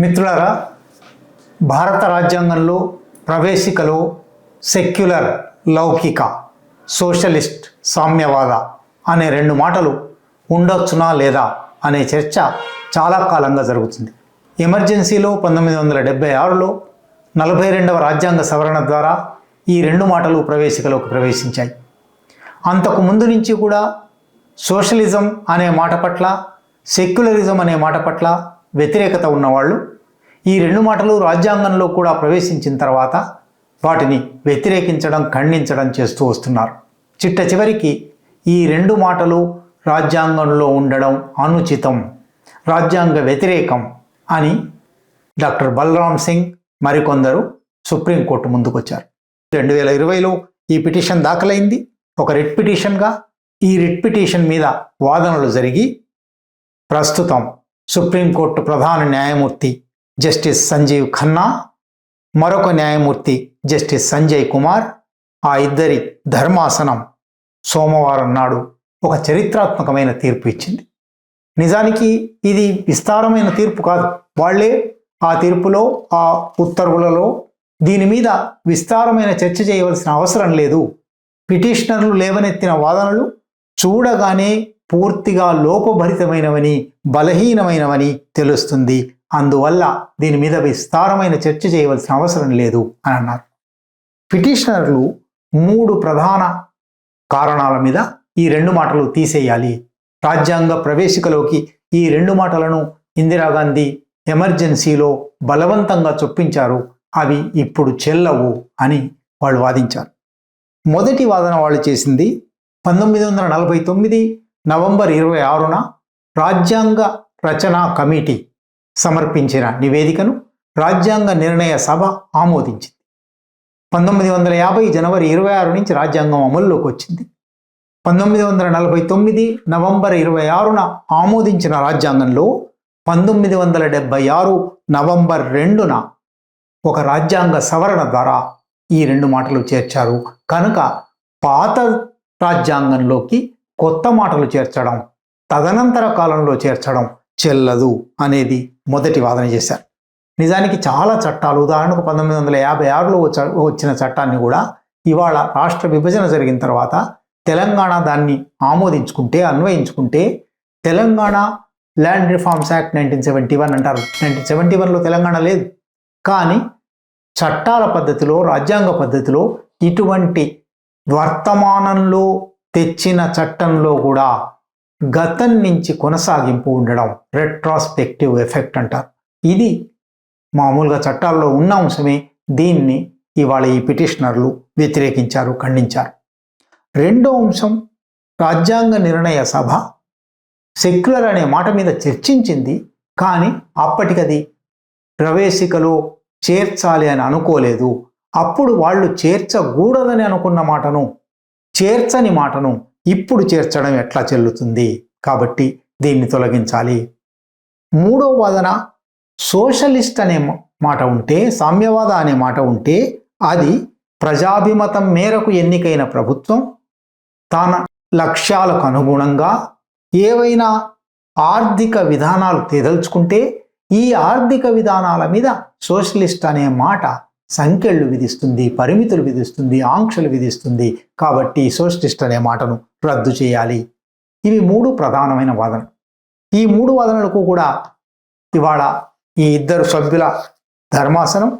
మిత్రులారా భారత రాజ్యాంగంలో ప్రవేశికలో సెక్యులర్ లౌకిక సోషలిస్ట్ సామ్యవాద అనే రెండు మాటలు ఉండొచ్చునా లేదా అనే చర్చ చాలా కాలంగా జరుగుతుంది. ఎమర్జెన్సీలో పంతొమ్మిది వందల డెబ్బై ఆరులో నలభై రెండవ రాజ్యాంగ సవరణ ద్వారా ఈ రెండు మాటలు ప్రవేశికలోకి ప్రవేశించాయి. అంతకు ముందు నుంచి కూడా సోషలిజం అనే మాట పట్ల సెక్యులరిజం అనే మాట పట్ల వ్యతిరేకత ఉన్నవాళ్ళు ఈ రెండు మాటలు రాజ్యాంగంలో కూడా ప్రవేశించిన తర్వాత వాటిని వ్యతిరేకించడం ఖండించడం చేస్తూ వస్తున్నారు. చిట్ట చివరికి ఈ రెండు మాటలు రాజ్యాంగంలో ఉండడం అనుచితం రాజ్యాంగ వ్యతిరేకం అని డాక్టర్ బలరాం సింగ్ మరికొందరు సుప్రీంకోర్టు ముందుకొచ్చారు. రెండు వేల ఇరవైలో ఈ పిటిషన్ దాఖలైంది. ఒక రిట్ పిటిషన్గా ఈ రిట్ పిటిషన్ మీద వాదనలు జరిగి ప్రస్తుతం సుప్రీంకోర్టు ప్రధాన న్యాయమూర్తి జస్టిస్ సంజీవ్ ఖన్నా మరొక న్యాయమూర్తి జస్టిస్ సంజయ్ కుమార్ ఆ ఇద్దరి ధర్మాసనం సోమవారం నాడు ఒక చరిత్రాత్మకమైన తీర్పు ఇచ్చింది. నిజానికి ఇది విస్తారమైన తీర్పు కాదు. వాళ్ళే ఆ తీర్పులో ఆ ఉత్తర్వులలో దీని మీద విస్తారమైన చర్చ చేయవలసిన అవసరం లేదు. పిటిషనర్లు లేవనెత్తిన వాదనలు చూడగానే పూర్తిగా లోపభరితమైనవని బలహీనమైనవని తెలుస్తుంది. అందువల్ల దీని మీద విస్తారమైన చర్చ చేయవలసిన అవసరం లేదు అని అన్నారు. పిటిషనర్లు మూడు ప్రధాన కారణాల మీద ఈ రెండు మాటలు తీసేయాలి. రాజ్యాంగ ప్రవేశికలోకి ఈ రెండు మాటలను ఇందిరాగాంధీ ఎమర్జెన్సీలో బలవంతంగా చొప్పించారు. అవి ఇప్పుడు చెల్లవు అని వాళ్ళు వాదించారు. మొదటి వాదన వాళ్ళు చేసింది పంతొమ్మిది వందల నలభై తొమ్మిది నవంబర్ ఇరవై ఆరున రాజ్యాంగ రచనా కమిటీ సమర్పించిన నివేదికను రాజ్యాంగ నిర్ణయ సభ ఆమోదించింది. పంతొమ్మిది వందల యాభై జనవరి ఇరవై ఆరు నుంచి రాజ్యాంగం అమల్లోకి వచ్చింది. పంతొమ్మిది వందల నలభై తొమ్మిది నవంబర్ ఇరవై ఆరున ఆమోదించిన రాజ్యాంగంలో పంతొమ్మిది వందల డెబ్బై ఆరు నవంబర్ రెండున ఒక రాజ్యాంగ సవరణ ద్వారా ఈ రెండు మాటలు చేర్చారు. కనుక పాత రాజ్యాంగంలోకి కొత్త మాటలు చేర్చడం తదనంతర కాలంలో చేర్చడం చెల్లదు అనేది మొదటి వాదన చేశారు. నిజానికి చాలా చట్టాలు ఉదాహరణకు పంతొమ్మిది వందల యాభై ఆరులో వచ్చ- వచ్చిన చట్టాన్ని కూడా ఇవాళ రాష్ట్ర విభజన జరిగిన తర్వాత తెలంగాణ దాన్ని ఆమోదించుకుంటే అన్వయించుకుంటే Telangana land reforms act nineteen seventy one అంటారు. నైన్టీన్ సెవెంటీ వన్లో తెలంగాణ లేదు. కానీ చట్టాల పద్ధతిలో రాజ్యాంగ పద్ధతిలో ఇటువంటి వర్తమానంలో తెచ్చిన చట్టంలో కూడా గతం నుంచి కొనసాగింపు ఉండడం రెట్రాస్పెక్టివ్ ఎఫెక్ట్ అంటారు. ఇది మామూలుగా చట్టాల్లో ఉన్న అంశమే. దీన్ని ఇవాళ ఈ పిటిషనర్లు వ్యతిరేకించారు ఖండించారు. రెండో అంశం రాజ్యాంగ నిర్ణయ సభ. సెక్యులర్ అనే మాట మీద చర్చించింది కానీ అప్పటికది ప్రవేశికలో చేర్చాలి అని అనుకోలేదు. అప్పుడు వాళ్ళు చేర్చకూడదని అనుకున్న మాటను చేర్చని మాటను ఇప్పుడు చేర్చడం ఎట్లా చెల్లుతుంది? కాబట్టి దీన్ని తొలగించాలి. మూడో వాదన సోషలిస్ట్ అనే మాట ఉంటే సామ్యవాద అనే మాట ఉంటే అది ప్రజాభిమతం మేరకు ఎన్నికైన ప్రభుత్వం తన లక్ష్యాలకు అనుగుణంగా ఏవైనా ఆర్థిక విధానాలు తెదల్చుకుంటే ఈ ఆర్థిక విధానాల మీద సోషలిస్ట్ అనే మాట సంఖ్యలు విధిస్తుంది పరిమితులు విధిస్తుంది ఆంక్షలు విధిస్తుంది. కాబట్టి సోషలిస్ట్ అనే మాటను రద్దు చేయాలి. ఇవి మూడు ప్రధానమైన వాదనలు. ఈ మూడు వాదనలకు కూడా ఇవాళ ఈ ఇద్దరు సభ్యుల ధర్మాసనం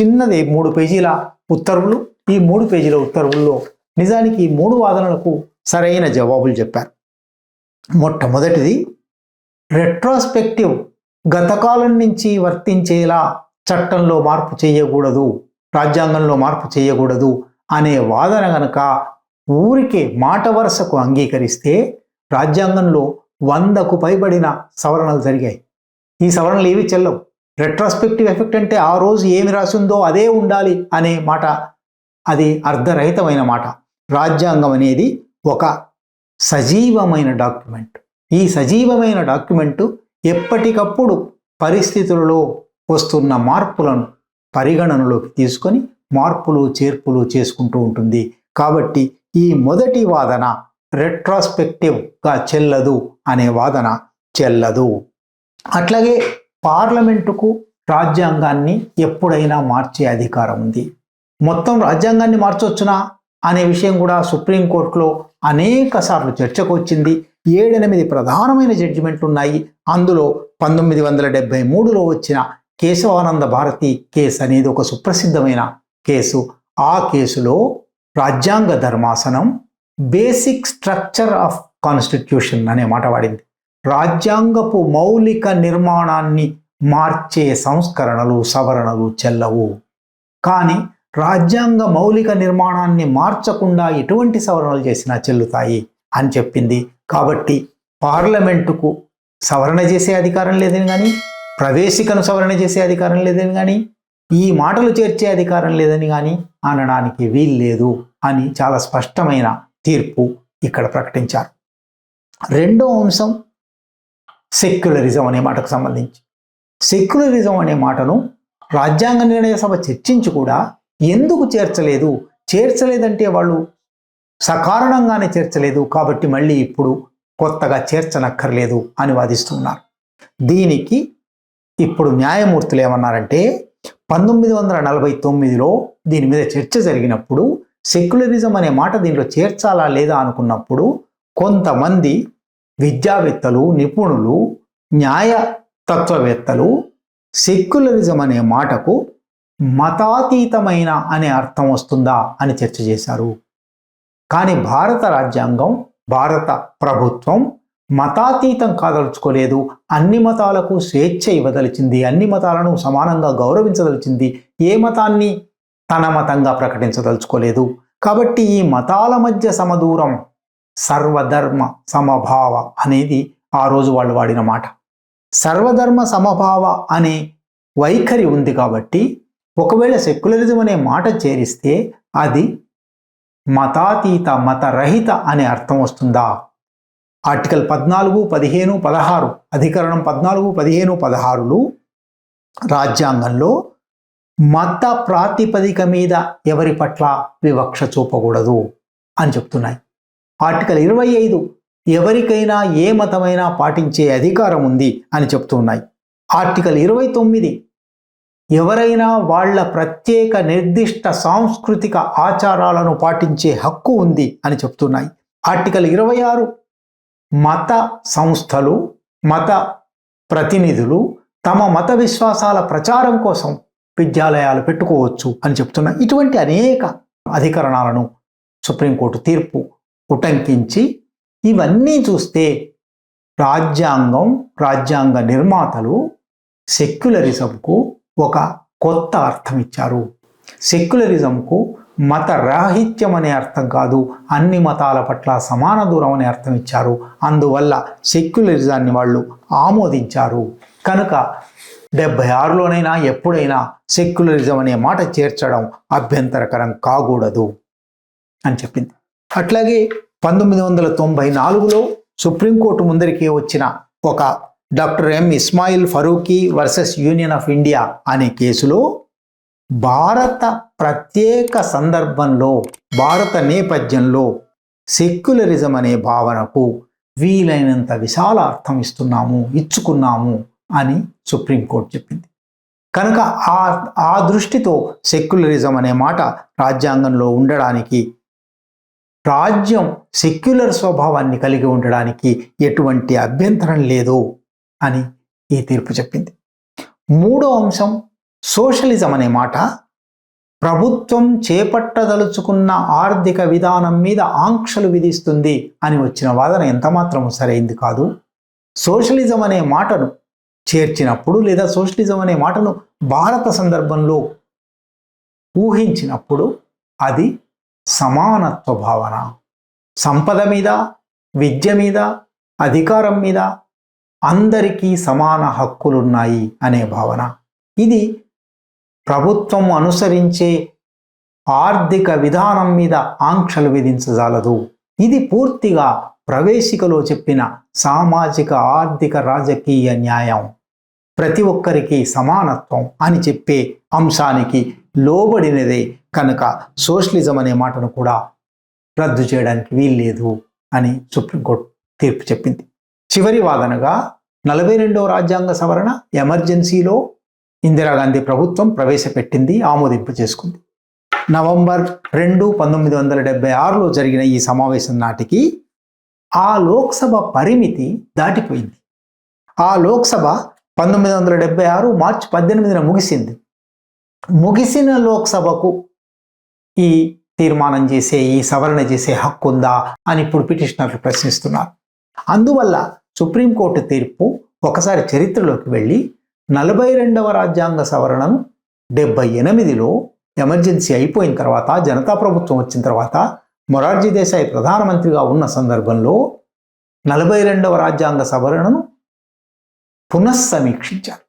చిన్నది మూడు పేజీల ఉత్తర్వులు. ఈ మూడు పేజీల ఉత్తర్వుల్లో నిజానికి ఈ మూడు వాదనలకు సరైన జవాబులు చెప్పారు. మొట్టమొదటిది రెట్రోస్పెక్టివ్ గతకాలం నుంచి వర్తించేలా చట్టంలో మార్పు చేయకూడదు రాజ్యాంగంలో మార్పు చేయకూడదు అనే వాదన గనక ఊరికే మాట వరుసకు అంగీకరిస్తే రాజ్యాంగంలో వందకు పైబడిన సవరణలు జరిగాయి. ఈ సవరణలు ఏవి చెల్లవు. రెట్రాస్పెక్టివ్ ఎఫెక్ట్ అంటే ఆ రోజు ఏమి రాసిందో అదే ఉండాలి అనే మాట. అది అర్ధరహితమైన మాట. రాజ్యాంగం అనేది ఒక సజీవమైన డాక్యుమెంట్ ఈ సజీవమైన డాక్యుమెంటు ఎప్పటికప్పుడు పరిస్థితులలో వస్తున్న మార్పులను పరిగణనలోకి తీసుకొని మార్పులు చేర్పులు చేసుకుంటూ ఉంటుంది. కాబట్టి ఈ మొదటి వాదన రెట్రాస్పెక్టివ్గా చెల్లదు అనే వాదన చెల్లదు. అట్లాగే పార్లమెంటుకు రాజ్యాంగాన్ని ఎప్పుడైనా మార్చే అధికారం ఉంది. మొత్తం రాజ్యాంగాన్ని మార్చొచ్చునా అనే విషయం కూడా సుప్రీంకోర్టులో అనేక సార్లు చర్చకు వచ్చింది. ఏడెనిమిది ప్రధానమైన జడ్జిమెంట్లు ఉన్నాయి. అందులో పంతొమ్మిది వందల డెబ్బై మూడులో వచ్చిన కేశవానంద భారతి కేసు అనేది ఒక సుప్రసిద్ధమైన కేసు. ఆ కేసులో రాజ్యాంగ ధర్మాసనం బేసిక్ స్ట్రక్చర్ ఆఫ్ కాన్స్టిట్యూషన్ అనే మాట వాడింది. రాజ్యాంగపు మౌలిక నిర్మాణాన్ని మార్చే సంస్కరణలు సవరణలు చెల్లవు. కానీ రాజ్యాంగ మౌలిక నిర్మాణాన్ని మార్చకుండా ఎటువంటి సవరణలు చేసినా చెల్లుతాయి అని చెప్పింది. కాబట్టి పార్లమెంటుకు సవరణ చేసే అధికారం లేదని కానీ ప్రవేశికను సవరణ చేసే అధికారం లేదని కానీ ఈ మాటలు చేర్చే అధికారం లేదని కానీ అనడానికి వీల్లేదు అని చాలా స్పష్టమైన తీర్పు ఇక్కడ ప్రకటించారు. రెండో అంశం సెక్యులరిజం అనే మాటకు సంబంధించి. సెక్యులరిజం అనే మాటను రాజ్యాంగ నిర్ణయ సభ చర్చించి కూడా ఎందుకు చేర్చలేదు? చేర్చలేదంటే వాళ్ళు సకారణంగానే చేర్చలేదు కాబట్టి మళ్ళీ ఇప్పుడు కొత్తగా చేర్చనక్కర్లేదు అని వాదిస్తున్నారు. దీనికి ఇప్పుడు న్యాయమూర్తులు ఏమన్నారంటే పంతొమ్మిది వందల నలభై తొమ్మిదిలో దీని మీద చర్చ జరిగినప్పుడు సెక్యులరిజం అనే మాట దీంట్లో చేర్చాలా లేదా అనుకున్నప్పుడు కొంతమంది విద్యావేత్తలు నిపుణులు న్యాయ తత్వవేత్తలు సెక్యులరిజం అనే మాటకు మతాతీతమైన అనే అర్థం వస్తుందా అని చర్చ చేశారు. కానీ భారత రాజ్యాంగం భారత ప్రభుత్వం మతాతీతం కాదలుచుకోలేదు అన్ని మతాలకు స్వేచ్ఛ ఇవ్వదలిచింది అన్ని మతాలను సమానంగా గౌరవించదలిచింది ఏ మతాన్ని తన మతంగా ప్రకటించదలుచుకోలేదు. కాబట్టి ఈ మతాల మధ్య సమదూరం సర్వధర్మ సమభావ అనేది ఆ రోజు వాళ్ళు వాడిన మాట. సర్వధర్మ సమభావ అనే వైఖరి ఉంది కాబట్టి ఒకవేళ సెక్యులరిజం అనే మాట చేరిస్తే అది మతాతీత మతరహిత అనే అర్థం వస్తుందా? ఆర్టికల్ పద్నాలుగు పదిహేను పదహారు అధికరణం పద్నాలుగు పదిహేను పదహారులు రాజ్యాంగంలో మత ప్రాతిపదిక మీద ఎవరి పట్ల వివక్ష చూపకూడదు అని చెప్తున్నాయి. ఆర్టికల్ ఇరవై ఐదు ఎవరికైనా ఏ మతమైనా పాటించే అధికారం ఉంది అని చెప్తున్నాయి. ఆర్టికల్ ఇరవై తొమ్మిది ఎవరైనా వాళ్ళ ప్రత్యేక నిర్దిష్ట సాంస్కృతిక ఆచారాలను పాటించే హక్కు ఉంది అని చెప్తున్నాయి. ఆర్టికల్ ఇరవై ఆరు మత సంస్థలు మత ప్రతినిధులు తమ మత విశ్వాసాల ప్రచారం కోసం విద్యాలయాలు పెట్టుకోవచ్చు అని చెప్తున్నాయి ఇటువంటి అనేక అధికరణాలను సుప్రీంకోర్టు తీర్పు ఉటంకించి ఇవన్నీ చూస్తే రాజ్యాంగం రాజ్యాంగ నిర్మాతలు సెక్యులరిజంకు ఒక కొత్త అర్థం ఇచ్చారు. సెక్యులరిజంకు మత రాహిత్యం అనే అర్థం కాదు. అన్ని మతాల పట్ల సమాన దూరం అనే అర్థం ఇచ్చారు. అందువల్ల సెక్యులరిజాన్ని వాళ్ళు ఆమోదించారు. కనుక డెబ్బై ఆరులోనైనా ఎప్పుడైనా సెక్యులరిజం అనే మాట చేర్చడం అభ్యంతరకరం కాకూడదు అని చెప్పింది. అట్లాగే పంతొమ్మిది వందల తొంభై నాలుగులో సుప్రీంకోర్టు ముందరికి వచ్చిన ఒక doctor M Ismail Faruqui versus Union of India అనే కేసులో భారత ప్రత్యేక సందర్భంలో భారత నేపథ్యంలో సెక్యులరిజం అనే భావనకు వీలైనంత విశాల అర్థం ఇస్తున్నాము ఇచ్చుకున్నాము అని సుప్రీంకోర్టు చెప్పింది. కనుక ఆ ఆ దృష్టితో సెక్యులరిజం అనే మాట రాజ్యాంగంలో ఉండడానికి రాజ్యం సెక్యులర్ స్వభావాన్ని కలిగి ఉండడానికి ఎటువంటి అభ్యంతరం లేదు అని ఈ తీర్పు చెప్పింది. మూడో అంశం సోషలిజం అనే మాట ప్రభుత్వం చేపట్టదలుచుకున్న ఆర్థిక విధానం మీద ఆంక్షలు విధిస్తుంది అని వచ్చిన వాదన ఎంతమాత్రము సరైంది కాదు. సోషలిజం అనే మాటను చేర్చినప్పుడు లేదా సోషలిజం అనే మాటను భారత సందర్భంలో ఊహించినప్పుడు అది సమానత్వ భావన. సంపద మీద విద్య మీద అధికారం మీద అందరికీ సమాన హక్కులున్నాయి అనే భావన. ఇది ప్రభుత్వం అనుసరించే ఆర్థిక విధానం మీద ఆంక్షలు విధించజాలదు. ఇది పూర్తిగా ప్రవేశికలో చెప్పిన సామాజిక ఆర్థిక రాజకీయ న్యాయం. ప్రతి ఒక్కరికి సమానత్వం అని చెప్పే అంశానికి లోబడినదే కనుక సోషలిజం అనే మాటను కూడా రద్దు చేయడానికి వీల్లేదు అని సుప్రీంకోర్టు తీర్పు చెప్పింది. చివరి వాదనగా నలభై రెండవ రాజ్యాంగ సవరణ ఎమర్జెన్సీలో ఇందిరాగాంధీ ప్రభుత్వం ప్రవేశపెట్టింది ఆమోదింపు చేసుకుంది. నవంబర్ రెండు పంతొమ్మిది వందల డెబ్బై ఆరులో జరిగిన ఈ సమావేశం నాటికి ఆ లోక్సభ పరిమితి దాటిపోయింది. ఆ లోక్సభ పంతొమ్మిది వందల డెబ్బై ఆరు మార్చి పద్దెనిమిదిన ముగిసింది. ముగిసిన లోక్సభకు ఈ తీర్మానం చేసే ఈ సవరణ చేసే హక్కు ఉందా అని ఇప్పుడు పిటిషనర్లు ప్రశ్నిస్తున్నారు. అందువల్ల సుప్రీంకోర్టు తీర్పు ఒకసారి చరిత్రలోకి వెళ్ళి నలభై రెండవ రాజ్యాంగ సవరణను డెబ్బై ఎనిమిదిలో ఎమర్జెన్సీ అయిపోయిన తర్వాత జనతా ప్రభుత్వం వచ్చిన తర్వాత మొరార్జీ దేశాయ్ ప్రధానమంత్రిగా ఉన్న సందర్భంలో నలభై రెండవ రాజ్యాంగ సవరణను పునఃసమీక్షించారు.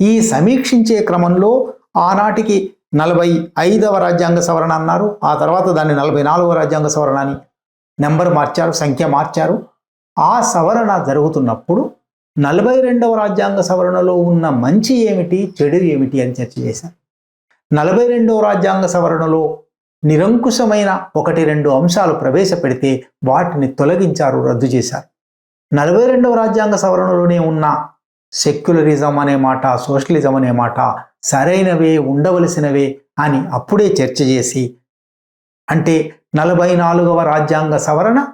ఈ సమీక్షించే క్రమంలో ఆనాటికి నలభై ఐదవ రాజ్యాంగ సవరణ అన్నారు. ఆ తర్వాత దాన్ని నలభై నాలుగవ రాజ్యాంగ సవరణ అని నెంబర్ మార్చారు సంఖ్య మార్చారు. ఆ సవరణ జరుగుతున్నప్పుడు నలభై రెండవ రాజ్యాంగ సవరణలో ఉన్న మంచి ఏమిటి చెడు ఏమిటి అని చర్చ చేశారు నలభై రెండవ రాజ్యాంగ సవరణలో నిరంకుశమైన ఒకటి రెండు అంశాలు ప్రవేశపెడితే వాటిని తొలగించారు రద్దు చేశారు. నలభై రెండవ రాజ్యాంగ సవరణలోనే ఉన్న సెక్యులరిజం అనే మాట సోషలిజం అనే మాట సరైనవే ఉండవలసినవే అని అప్పుడే చర్చ చేసి అంటే నలభై నాలుగవ రాజ్యాంగ సవరణ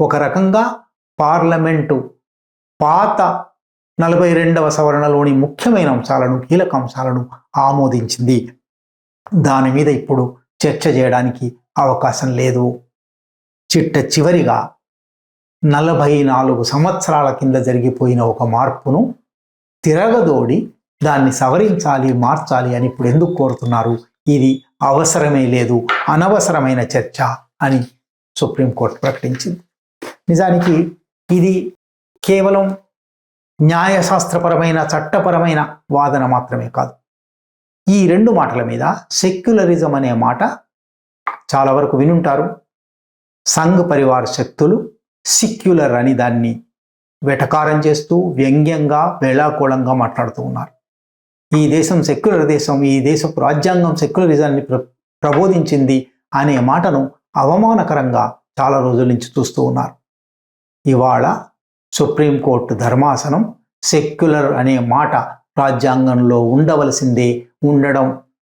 ఒక రకంగా పార్లమెంటు పాత నలభై రెండవ సవరణలోని ముఖ్యమైన అంశాలను కీలక అంశాలను ఆమోదించింది. దాని మీద ఇప్పుడు చర్చ చేయడానికి అవకాశం లేదు. చిట్ట చివరిగా నలభై నాలుగు సంవత్సరాల కింద జరిగిపోయిన ఒక మార్పును తిరగదోడి దాన్ని సవరించాలి మార్చాలి అని ఇప్పుడు ఎందుకు కోరుతున్నారు? ఇది అవసరమే లేదు అనవసరమైన చర్చ అని సుప్రీంకోర్టు ప్రకటించింది. నిజానికి ఇది కేవలం న్యాయశాస్త్రపరమైన చట్టపరమైన వాదన మాత్రమే కాదు. ఈ రెండు మాటల మీద సెక్యులరిజం అనే మాట చాలా వరకు వినుంటారు. సంఘ్ పరివార శక్తులు సిక్యులర్ అని దాన్ని వెటకారం చేస్తూ వ్యంగ్యంగా వేళాకోళంగా మాట్లాడుతూ ఉన్నారు. ఈ దేశం సెక్యులర్ దేశం ఈ దేశపు రాజ్యాంగం సెక్యులరిజాన్ని ప్ర ప్రబోధించింది అనే మాటను అవమానకరంగా చాలా రోజుల నుంచి చూస్తూ ఉన్నారు. ఇవాళ సుప్రీంకోర్టు ధర్మాసనం సెక్యులర్ అనే మాట రాజ్యాంగంలో ఉండవలసిందే. ఉండడం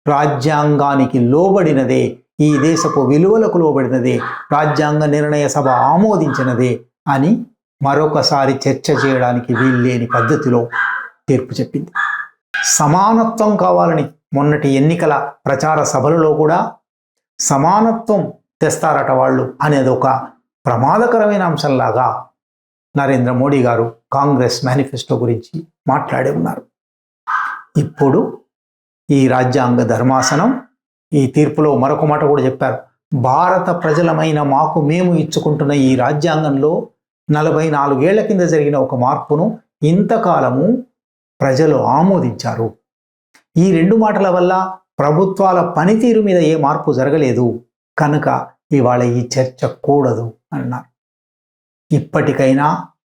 రాజ్యాంగానికి లోబడినదే ఈ దేశపు విలువలకు లోబడినదే రాజ్యాంగ నిర్ణయ సభ ఆమోదించినదే అని మరొకసారి చర్చ చేయడానికి వీల్లేని పద్ధతిలో తీర్పు చెప్పింది. సమానత్వం కావాలని మొన్నటి ఎన్నికల ప్రచార సభలలో కూడా సమానత్వం తెస్తారట వాళ్ళు అనేది ఒక ప్రమాదకరమైన అంశంలాగా నరేంద్ర మోడీ గారు కాంగ్రెస్ మేనిఫెస్టో గురించి మాట్లాడి ఉన్నారు. ఇప్పుడు ఈ రాజ్యాంగ ధర్మాసనం ఈ తీర్పులో మరొక మాట కూడా చెప్పారు. భారత ప్రజలమైన మాకు మేము ఇచ్చుకుంటున్న ఈ రాజ్యాంగంలో నలభై నాలుగేళ్ళ కింద జరిగిన ఒక మార్పును ఇంతకాలము ప్రజలు ఆమోదించారు. ఈ రెండు మాటల వల్ల ప్రభుత్వాల పనితీరు మీద ఏ మార్పు జరగలేదు. కనుక ఇవాళ ఈ చర్చ కూడదు అన్నారు. ఇప్పటికైనా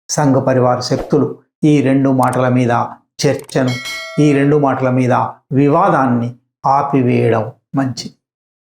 సంఘ పరివార శక్తులు ఈ రెండు మాటల మీద చర్చను ఈ రెండు మాటల మీద వివాదాన్ని ఆపివేయడం మంచిది.